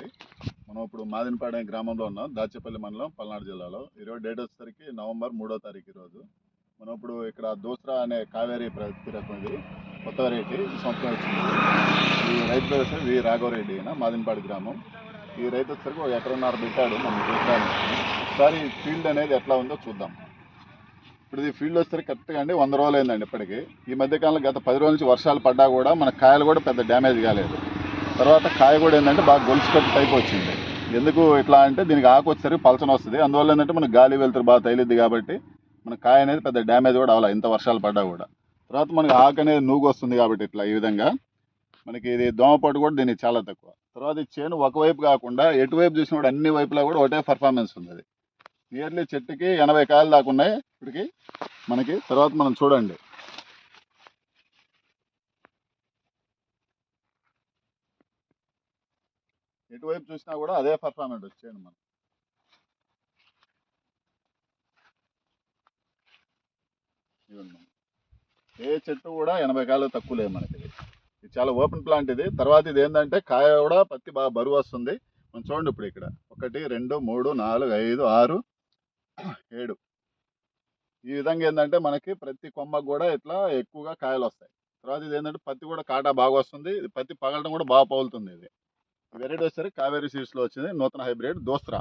నమస్తే మనం ఇప్పుడు మాదినపాడే గ్రామంలో ఉన్నాం దాచేపల్లి మండలం పల్నాడు జిల్లాలో. ఈరోజు డేట్ వచ్చేసరికి నవంబర్ మూడో తారీఖు ఈరోజు. మనం ఇప్పుడు ఇక్కడ దూసరా అనే కావేరీ ప్రతి రకం ఇది. కొత్త వెరైటీ ఈ సంవత్సరం వచ్చింది. ఈ రైతు వ్యవసాయం వి రాఘవరెడ్డి అయినా మాదినపాడు గ్రామం. ఈ రైతు వచ్చేసరికి ఒక ఎకరన్నర పెట్టాడు మనం దోస్రా ఒకసారి ఫీల్డ్ అనేది ఎట్లా ఉందో చూద్దాం. ఇప్పుడు ఈ ఫీల్డ్ వచ్చేసరికి కరెక్ట్గా అండి వంద రోజులు అయిందండి ఇప్పటికి. ఈ మధ్యకాలంలో గత పది రోజుల నుంచి వర్షాలు పడ్డా కూడా మన కాయలు కూడా పెద్ద డ్యామేజ్ కాలేదు. తర్వాత కాయ కూడా ఏంటంటే బాగా గొలుసు కట్టు టైప్ వచ్చింది. ఎందుకు ఇట్లా అంటే దీనికి ఆకు వచ్చేసరికి పలచన వస్తుంది. అందువల్ల ఏంటంటే మనకి గాలి వెళ్తారు బాగా తగిలిద్ది కాబట్టి మన కాయ అనేది పెద్ద డ్యామేజ్ కూడా అవ్వాలి ఇంత వర్షాలు పడ్డా కూడా. తర్వాత మనకి ఆకు అనేది నూగు వస్తుంది కాబట్టి ఇట్లా ఈ విధంగా మనకి ఇది దోమపాటు కూడా దీనికి చాలా తక్కువ. తర్వాత ఈ చేను ఒకవైపు కాకుండా ఎటువైపు చూసిన కూడా అన్ని వైపులా కూడా ఒకటే పర్ఫార్మెన్స్ ఉంది అది నియర్లీ చెట్టుకి ఎనభై కాయలు దాకా ఉన్నాయి. ఇప్పటికి మనకి తర్వాత మనం చూడండి. ఎటువైపు చూసినా కూడా అదే పర్ఫార్మెన్స్ వచ్చేయండి మనం. ఏ చెట్టు కూడా ఎనభై కాయలు తక్కువ లేదు మనకి. ఇది ఇది చాలా ఓపెన్ ప్లాంట్ ఇది. తర్వాత ఇది ఏంటంటే కాయ కూడా పత్తి బాగా బరువు వస్తుంది. మనం చూడండి ఇప్పుడు ఇక్కడ. ఒకటి రెండు మూడు నాలుగు ఐదు ఆరు ఏడు. ఈ విధంగా ఏంటంటే మనకి ప్రతి కొమ్మకు కూడా ఇట్లా ఎక్కువగా కాయలు వస్తాయి. తర్వాత ఇది ఏంటంటే పత్తి కూడా కాటా బాగా వస్తుంది. ఇది పత్తి పగలడం కూడా బాగా పగులుతుంది ఇది. వెరైటీ వచ్చేసరికి కావేరీ సీడ్స్లో వచ్చింది. నూతన హైబ్రిడ్ దోస్రా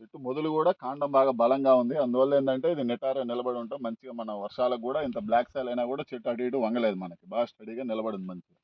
చెట్టు మొదలు కూడా కాండం బాగా బలంగా ఉంది. అందువల్ల ఏంటంటే ఇది నిటారా నిలబడి ఉంటాం. మంచిగా మన వర్షాలకు కూడా ఇంత బ్లాక్ సాయిల్ అయినా కూడా చెట్టు అటు ఇటు వంగలేదు మనకి. బాగా స్టడీగా నిలబడింది మంచిగా.